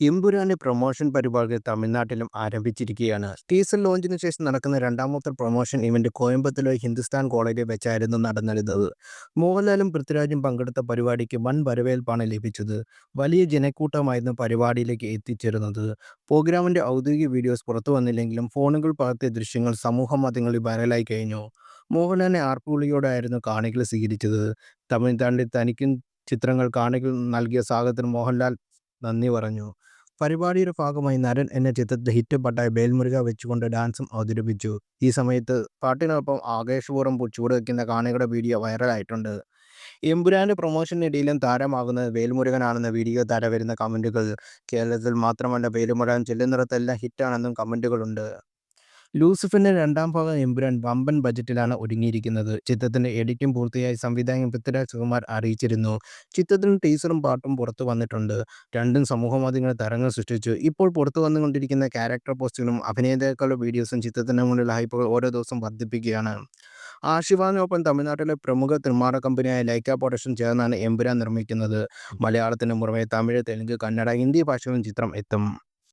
എമ്പുരാന്റെ promotion പരിപാടികൾ തമിഴ്നാട്ടിലും ആരംഭിച്ചിരിക്കുകയാണ്. ടീസർ ലോഞ്ചിന് ശേഷം നടക്കുന്ന രണ്ടാമത്തെ പ്രൊമോഷൻ ഇവന്റ് കോയമ്പത്തൂർ ഹിന്ദുസ്ഥാൻ കോളേജിൽ വെച്ചായിരുന്നു നടന്നിരുന്നത്. മോഹൻലാലും പൃഥ്വിരാജും പങ്കെടുത്ത പരിപാടിക്ക് വൻ വരവേൽപ്പാണ് ലഭിച്ചത്. വലിയ ജനക്കൂട്ടമായിരുന്നു പരിപാടിയിലേക്ക് എത്തിച്ചേരുന്നത് പ്രോഗ്രാമിന്റെ ഔദ്യോഗിക വീഡിയോസ് പുറത്തു വന്നില്ലെങ്കിലും ഫോണുകൾ പകർത്തിയ ദൃശ്യങ്ങൾ സമൂഹ മാധ്യമങ്ങളിൽ വൈറലായി കഴിഞ്ഞു. മോഹൻലാലിനെ ആർപ്പുവിളിയോടായിരുന്നു കാണികൾ സ്വീകരിച്ചത്. തമിഴ്നാട്ടിൽ തനിക്കും ചിത്രങ്ങൾ കാണികൾ നൽകിയ സ്വാഗതത്തിന് മോഹൻലാൽ നന്ദി പറഞ്ഞു. പരിപാടിയുടെ ഭാഗമായി നരൻ എന്ന ചിത്രത്തിൽ ഹിറ്റ് പട്ടായ ബേൽമുരുക വെച്ചുകൊണ്ട് ഡാൻസും അവതരിപ്പിച്ചു. ഈ സമയത്ത് പാട്ടിനൊപ്പം ആവേശപൂർവം വയ്ക്കുന്ന കാണികളുടെ വീഡിയോ വൈറലായിട്ടുണ്ട്. എമ്പുരാന്റെ പ്രൊമോഷനിടയിലും താരമാകുന്നത് വേൽമുരുകനാണെന്ന് വീഡിയോ താര വരുന്ന കമന്റുകൾ കേരളത്തിൽ മാത്രമല്ല വേൽമുരുകൻ ചെല്ലുന്നിടത്തെല്ലാം ഹിറ്റാണെന്നും കമന്റുകളുണ്ട്. ലൂസിഫറിന്റെ രണ്ടാം ഭാഗം എമ്പുരാൻ വമ്പൻ ബജറ്റിലാണ് ഒരുങ്ങിയിരിക്കുന്നത്. ചിത്രത്തിന്റെ എഡിറ്റിംഗ് പൂർത്തിയായി സംവിധായകൻ പൃഥ്വിരാജ് സുകുമാർ അറിയിച്ചിരുന്നു. ചിത്രത്തിന്റെ ടീസറും പാട്ടും പുറത്തു വന്നിട്ടുണ്ട് രണ്ടും സമൂഹമാധ്യമങ്ങളിൽ തരങ്ങൾ സൃഷ്ടിച്ചു. ഇപ്പോൾ പുറത്തു വന്നുകൊണ്ടിരിക്കുന്ന ക്യാരക്ടർ പോസ്റ്റുകളും അഭിനേതാക്കളുടെ വീഡിയോസും ചിത്രത്തിന് മുന്നിലുള്ള ഹൈപ്പുകൾ ഓരോ ദിവസവും വർദ്ധിപ്പിക്കുകയാണ്. ആശിവാനോപ്പം തമിഴ്നാട്ടിലെ പ്രമുഖ നിർമ്മാണ കമ്പനിയായ ലൈക്ക പ്രൊഡക്ഷൻ ചേർന്നാണ് എമ്പുരാൻ നിർമ്മിക്കുന്നത്. മലയാളത്തിന് പുറമെ തമിഴ്, തെലുങ്ക്, കന്നഡ, ഹിന്ദി ഭാഷകളും ചിത്രം എത്തും.